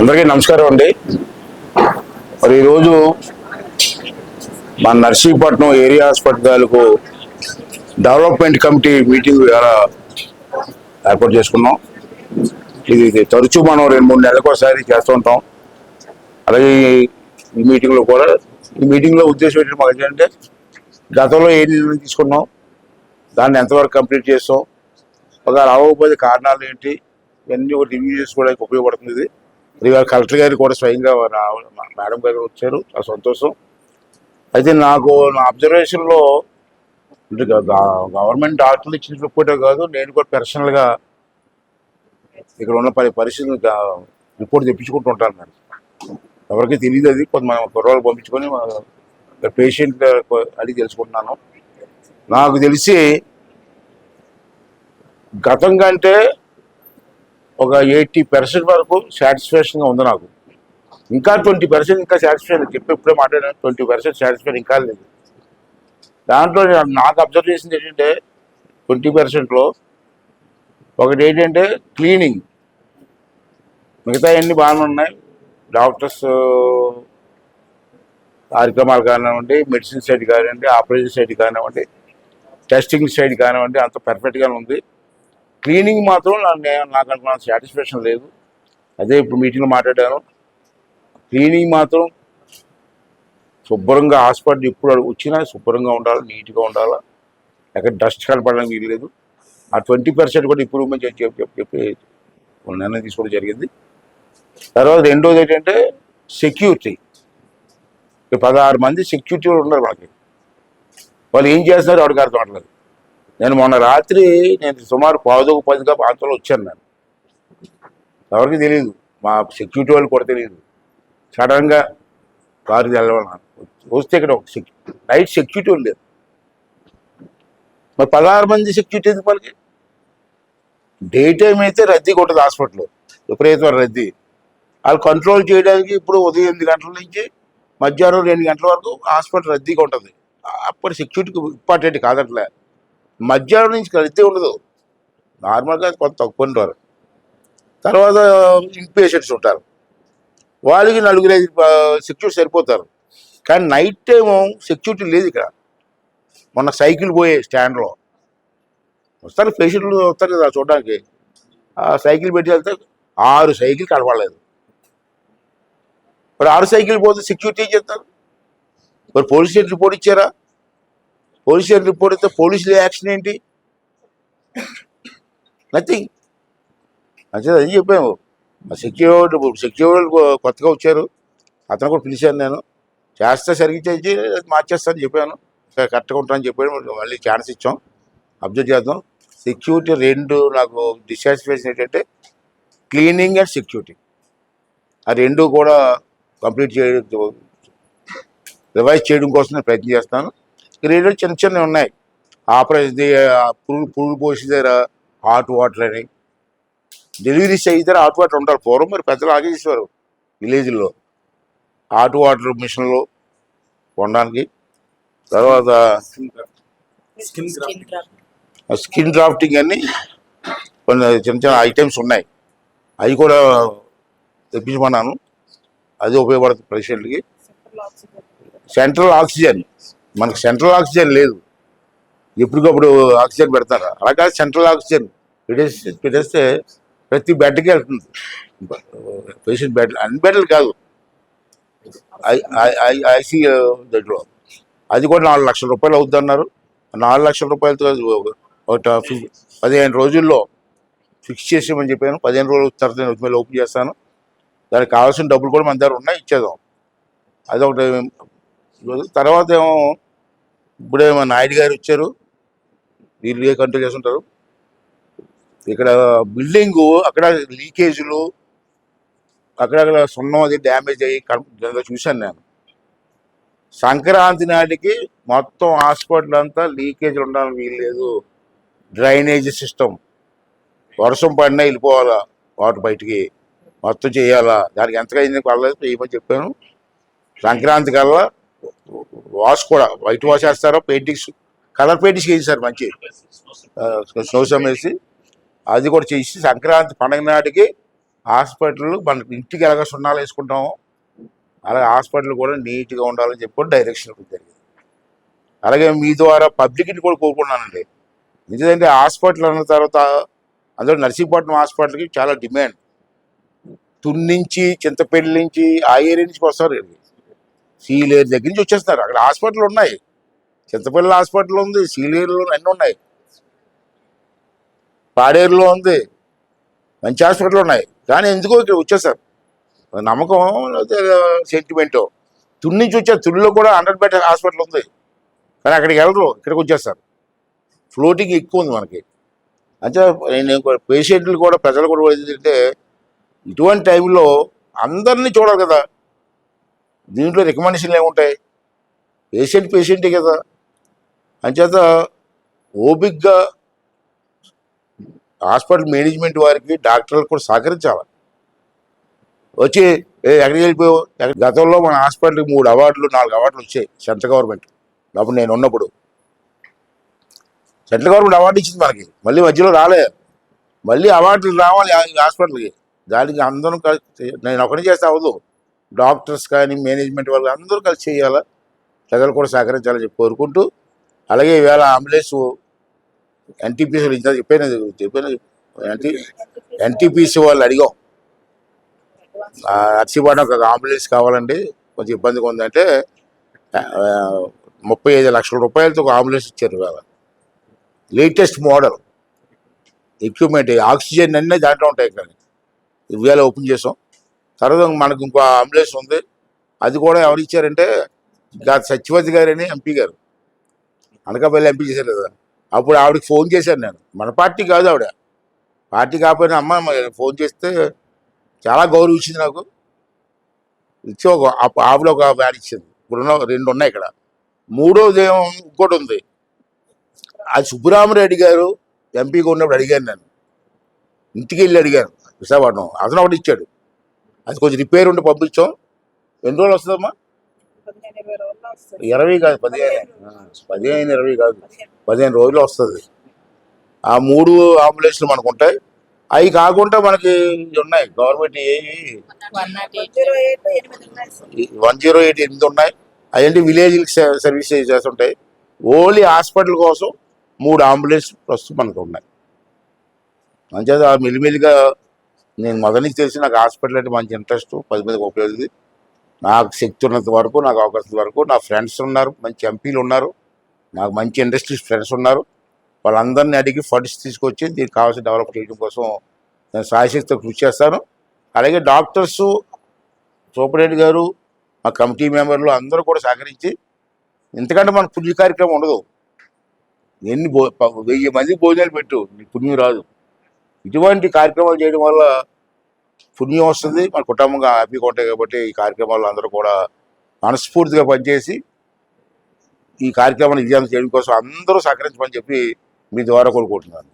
అందరికీ నమస్కారం అండి. మరి ఈరోజు మన నర్సీపట్నం ఏరియా హాస్పిటల్కు డెవలప్మెంట్ కమిటీ మీటింగ్ ద్వారా ఏర్పాటు చేసుకున్నాం. ఇది తరచూ మనం రెండు మూడు నెలలకు ఒకసారి చేస్తూ ఉంటాం. అలాగే ఈ మీటింగ్లో కూడా ఈ మీటింగ్లో ఉద్దేశం ఏంటంటే మాకు ఏంటంటే గతంలో ఏ నిర్ణయం తీసుకున్నాం దాన్ని ఎంతవరకు కంప్లీట్ చేస్తాం గొప్పగా అవ్వకపోతే కారణాలు ఏంటి? ఇవన్నీ ఒక రివ్యూ చేసుకోవడానికి ఉపయోగపడుతుంది ఇది. కలెక్టర్ గారు కూడా స్వయంగా మేడం గారు వచ్చారు. ఆ సంతోషం. అయితే నాకు నా అబ్జర్వేషన్లో అంటే గవర్నమెంట్ డాక్టర్లు ఇచ్చిన రిపోర్టే కాదు నేను కూడా పర్సనల్గా ఇక్కడ ఉన్న పరి పరిస్థితులు రిపోర్ట్ తెప్పించుకుంటూ ఉంటాను నేను. ఎవరికి తెలియదు అది. కొంత మనం కుర్రోళ్ళు పంపించుకొని పేషెంట్ అడిగి తెలుసుకుంటున్నాను. నాకు తెలిసి గతం కంటే ఒక ఎయిటీ పర్సెంట్ వరకు సాటిస్ఫాక్షన్గా ఉంది నాకు. ఇంకా ట్వంటీ పర్సెంట్ ఇంకా సాటిస్ఫాక్షన్ చెప్పి ఇప్పుడే మాట్లాడాను. ట్వంటీ పర్సెంట్ సాటిస్ఫాక్షన్ ఇంకా లేదు. దాంట్లో నాకు అబ్జర్వ్ చేసింది ఏంటంటే ట్వంటీ పర్సెంట్లో ఒకటి ఏంటంటే క్లీనింగ్. మిగతా అన్నీ బాగానే ఉన్నాయి. డాక్టర్స్ కార్యక్రమాలు కానివ్వండి మెడిసిన్ సైడ్ కానివ్వండి ఆపరేషన్ సైడ్ కానివ్వండి టెస్టింగ్ సైడ్ కానివ్వండి అంత పర్ఫెక్ట్గానే ఉంది. క్లీనింగ్ మాత్రం నాకు అనుకున్న సాటిస్ఫాక్షన్ లేదు. అదే ఇప్పుడు మీటింగ్లో మాట్లాడాను. క్లీనింగ్ మాత్రం శుభ్రంగా హాస్పిటల్ ఎప్పుడు వచ్చినా శుభ్రంగా ఉండాలి నీట్గా ఉండాలి. ఎక్కడ డస్ట్ కనపడడానికి వీలు లేదు. ఆ ట్వంటీ పర్సెంట్ కూడా ఇంప్రూవ్మెంట్ చెప్పి చెప్పి చెప్పి చెప్పి నిర్ణయం తీసుకోవడం జరిగింది. తర్వాత రెండోది ఏంటంటే సెక్యూరిటీ పదహారు మంది సెక్యూరిటీ ఉన్నారు వాళ్ళకి. వాళ్ళు ఏం చేస్తున్నారో అడిగారు అర్థం నేను మొన్న రాత్రి నేను సుమారు పావుదొక పదిగా ప్రాంతంలో వచ్చాను నేను. ఎవరికి తెలియదు మా సెక్యూరిటీ వాళ్ళు కూడా తెలియదు సడన్గా కారు వెళ్ళమన్నారు వస్తే ఇక్కడ ఒక సెక్యూ నైట్ సెక్యూరిటీ వాళ్ళు లేదు మరి పదహారు మంది సెక్యూరిటీ ఎందుకు వాళ్ళకి డే టైం అయితే రద్దీగా ఉంటుంది హాస్పిటల్ విపరీతమైన రద్దీ. వాళ్ళు కంట్రోల్ చేయడానికి ఇప్పుడు ఉదయం ఎనిమిది గంటల నుంచి మధ్యాహ్నం రెండు గంటల వరకు హాస్పిటల్ రద్దీగా ఉంటుంది అప్పుడు సెక్యూరిటీకి ఇంపార్టెంట్ కాదట్లే. మధ్యాహ్నం నుంచి రద్దీ ఉండదు. నార్మల్గా కొంత తక్కువ ఉంటారు. తర్వాత ఇన్పేషెంట్స్ ఉంటారు. వాళ్ళకి నలుగురు ఐదు సెక్యూరిటీ సరిపోతారు. కానీ నైట్ టైము సెక్యూరిటీ లేదు ఇక్కడ. మొన్న సైకిల్ పోయే స్టాండ్లో వస్తారు పేషెంట్లు వస్తారు కదా చూడడానికి. ఆ సైకిల్ పెట్టి వెళ్తే ఆరు సైకిల్ కనపడలేదు. మరి ఆరు సైకిల్ పోతే సెక్యూరిటీ ఏం చేస్తారు? మరి పోలీస్ స్టేషన్ రిపోర్ట్ ఇచ్చారా? పోలీస్ రిపోర్ట్ అయితే పోలీసులు యాక్షన్ ఏంటి? నథింగ్ మంచిది అది చెప్పాము? సెక్యూరిటీ సెక్యూరిటీ కొత్తగా వచ్చారు. అతను కూడా పిలిచాను నేను. చేస్తే సరిగ్గా చేసి మార్చేస్తాను చెప్పాను. కరెక్ట్గా ఉంటానని చెప్పాడు. మళ్ళీ ఛాన్స్ ఇచ్చాం. అబ్జర్వ్ చేద్దాం. సెక్యూరిటీ రెండు నాకు డిసాటిస్ఫాక్షన్ ఏంటంటే క్లీనింగ్ అండ్ సెక్యూరిటీ. ఆ రెండు కూడా కంప్లీట్ చేయడం రివైజ్ చేయడం కోసం నేను ప్రయత్నం చేస్తాను. ఈ రెండు చిన్న చిన్నవి ఉన్నాయి. ఆపరేషన్ పురుగు పురుగు పోసి దగ్గర హాట్ వాటర్ అని. డెలివరీస్ అయితే హాట్ వాటర్ ఉండాలి. పూర్వం మరి పెద్దలు ఆగేసేవారు విలేజ్లో. హాట్ వాటర్ మిషన్లు కొనడానికి తర్వాత స్కిన్ స్కిన్ డ్రాఫ్టింగ్ అని కొన్ని చిన్న చిన్న ఐటమ్స్ ఉన్నాయి. అవి కూడా తెప్పించమన్నాను. అది ఉపయోగపడుతుంది పేషెంట్కి సెంట్రల్ ఆక్సిజన్. మనకు సెంట్రల్ ఆక్సిజన్ లేదు. ఎప్పటికప్పుడు ఆక్సిజన్ పెడతారు? అలాగే సెంట్రల్ ఆక్సిజన్. పెట్టేసి పెట్టేస్తే ప్రతి బెడ్కి వెళ్తుంది. పేషెంట్ బెడ్ అన్ని బెడ్లు కాదు. ఐసీయూ దగ్గర. అది కూడా నాలుగు లక్షల రూపాయలు అవుద్ది అన్నారు నాలుగు లక్షల రూపాయలతో ఒక ఫి- పదిహేను రోజుల్లో ఫిక్స్ చేసామని చెప్పాను. పదిహేను రోజుల తర్వాత నేను మళ్ళీ ఓపెన్ చేస్తాను. దానికి కావాల్సిన డబ్బులు కూడా మన దగ్గర ఉన్నాయి ఇచ్చేద్దాం. అదొకటి తర్వాత ఏమో ఇప్పుడే మా నాయుడు గారు వచ్చారు. వీళ్ళు ఏ కంట్రోల్ చేస్తుంటారు? ఇక్కడ బిల్డింగ్ అక్కడ లీకేజీలు అక్కడక్కడ సున్నం అది డ్యామేజ్ అయ్యి చూశాను నేను. సంక్రాంతి నాటికి మొత్తం హాస్పిటల్ అంతా లీకేజ్ ఉండాలని వీల్లేదు. Drainage system. వర్షం పడినా వెళ్ళిపోవాలా? వాటర్ బయటికి. మొత్తం చేయాలా? దానికి ఎంతగా అయింది కొలలేదు చేయమని చెప్పాను. సంక్రాంతి కల్లా వాష్ కూడా వైట్ వాష్ వేస్తారో పెయింటింగ్స్ కలర్ పెయింటింగ్స్ వేసారు మంచి. శోషం వేసి అది కూడా చేసి సంక్రాంతి పండగ నాటికి హాస్పిటల్ మన ఇంటికి ఎలాగ సున్నాలు వేసుకుంటామో అలాగే హాస్పిటల్ కూడా నీట్గా ఉండాలని చెప్పి డైరెక్షన్ జరిగింది. అలాగే మీ ద్వారా పబ్లిక్ని కూడా కోరుకున్నానండి ఎందుకంటే హాస్పిటల్ అన్న తర్వాత అందులో నర్సీపట్నం హాస్పిటల్కి చాలా డిమాండ్. తున్నించి నుంచి చింతపల్లి నుంచి ఆ ఏరియా నుంచి వస్తారు సీలేరు దగ్గర నుంచి వచ్చేస్తారు అక్కడ హాస్పిటల్ ఉన్నాయి. చింతపల్లి హాస్పిటల్ ఉంది సీలేరులో అన్నీ ఉన్నాయి. పాడేరులో ఉంది. మంచి హాస్పిటల్ ఉన్నాయి. కానీ ఎందుకో ఇక్కడ వచ్చేసారు. నమ్మకం సెంటిమెంటో తుని నుంచి వచ్చారు తునిలో కూడా హండ్రెడ్ బెడ్ హాస్పిటల్ ఉంది. కానీ అక్కడికి వెళ్ళరు ఇక్కడికి వచ్చేస్తారు. ఫ్లోటింగ్ ఎక్కువ ఉంది మనకి. అంటే నేను పేషెంట్లు కూడా ప్రజలు కూడా ఏంటంటే ఇటువంటి టైంలో అందరినీ చూడాలి కదా. దీంట్లో రికమెండేషన్లు ఏముంటాయి? పేషెంట్ పేషెంటే కదా. అంచేత ఓపిక్గా హాస్పిటల్ మేనేజ్మెంట్ వారికి డాక్టర్లకు కూడా సహకరించాలి. వచ్చి ఏ ఎక్కడికి వెళ్ళిపోయావు? గతంలో మన హాస్పిటల్కి మూడు అవార్డులు నాలుగు అవార్డులు వచ్చాయి సెంట్రల్ గవర్నమెంట్. అప్పుడు నేను ఉన్నప్పుడు. సెంట్రల్ గవర్నమెంట్ అవార్డు ఇచ్చింది మనకి. మళ్ళీ మధ్యలో రాలే. మళ్ళీ అవార్డులు రావాలి హాస్పిటల్కి. దానికి అందరం నేను ఒకటి చేస్తే అవ్వదు. డాక్టర్స్ కానీ మేనేజ్మెంట్ వాళ్ళు అందరూ కలిసి చేయాలా? ప్రజలు కూడా సహకరించాలని చెప్పి కోరుకుంటూ అలాగే ఈవేళ అంబులెన్స్ ఎన్టీపీసీ ఇంత చెప్పాను చెప్పాను ఎన్టీ ఎన్టీపీసీ వాళ్ళు అడిగాం. ఆ, ఒక అంబులెన్స్ కావాలండి కొంచెం ఇబ్బందిగా ఉందంటే ముప్పై ఐదు లక్షల రూపాయలతో ఒక అంబులెన్స్ ఇచ్చారు ఇవాళ లేటెస్ట్ మోడల్. ఎక్విప్మెంట్ ఆక్సిజన్ అన్నీ దాంట్లో ఉంటాయి కానీ ఇవాళ ఓపెన్ చేసాం. తర్వాత మనకు ఇంకో అంబులెన్స్ ఉంది. అది కూడా ఎవరు ఇచ్చారంటే గా సత్యవతి గారని ఎంపీ గారు. అనకాపల్లి ఎంపీ చేశారు కదా. అప్పుడు ఆవిడకి ఫోన్ చేశాను నేను. మన పార్టీ కాదు ఆవిడ. పార్టీ కాకపోయినా అమ్మ ఫోన్ చేస్తే చాలా గౌరవం ఇచ్చింది నాకు. ఇచ్చి ఒక ఆవిడ ఒక వ్యాన్ ఇచ్చింది. ఇప్పుడున్న రెండు ఉన్నాయి ఇక్కడ. మూడోది ఏమో ఇంకోటి ఉంది. అది సుబ్బరామరెడ్డి గారు ఎంపీగా ఉన్నప్పుడు అడిగాను నేను. ఇంటికి వెళ్ళి అడిగాను. విశాఖపట్నం. అతను ఒకటి ఇచ్చాడు. అది కొంచెం రిపేర్ ఉండి పంపించాం. ఎన్ని రోజులు వస్తుందమ్మా? ఇరవై కాదు పదిహేను. పదిహేను ఇరవై కాదు. పదిహేను రోజులు వస్తుంది. ఆ మూడు అంబులెన్స్లు మనకు ఉంటాయి అవి కాకుండా మనకి ఉన్నాయి. గవర్నమెంట్ ఏవి వన్ ఎయిట్ ఉన్నాయి జీరో ఎయిట్ ఎనిమిది ఉన్నాయి. అవన్నీ విలేజ్ సర్వీస్ చేస్తుంటాయి. ఓన్లీ హాస్పిటల్ కోసం మూడు అంబులెన్స్ ప్రస్తుతం మనకు ఉన్నాయి. మంచిగా మెల్లిమెల్లిగా నేను మొదటి నుంచి తెలిసి నాకు హాస్పిటల్ అంటే మంచి ఇంట్రెస్ట్ పది మందికి ఉపయోగింది నాకు శక్తి ఉన్నంత వరకు నాకు అవకాశం వరకు నా ఫ్రెండ్స్ ఉన్నారు మంచి ఎంపీలు ఉన్నారు. నాకు మంచి ఇండస్ట్రీస్ ఫ్రెండ్స్ ఉన్నారు. వాళ్ళందరినీ అడిగి ఫండ్స్ తీసుకొచ్చి దీనికి కావాల్సిన డెవలప్ చేయడం కోసం నేను సాయశక్తితో కృషి చేస్తాను. అలాగే డాక్టర్స్ సూపరింటెండెంట్ గారు మా కమిటీ మెంబర్లు అందరూ కూడా సహకరించి ఎందుకంటే మన పుణ్య కార్యక్రమం ఉండదు. ఎన్ని భో వెయ్యి మంది భోజనాలు పెట్టు నీ పుణ్యం రాదు. ఇటువంటి కార్యక్రమాలు చేయడం వల్ల పుణ్యం వస్తుంది. మన కుటుంబంగా హ్యాపీగా ఉంటాయి కాబట్టి ఈ కార్యక్రమాలు అందరూ కూడా మనస్ఫూర్తిగా పనిచేసి ఈ కార్యక్రమాన్ని విజయం చేయడం కోసం అందరూ సహకరించమని చెప్పి మీ ద్వారా కోరుకుంటున్నాను.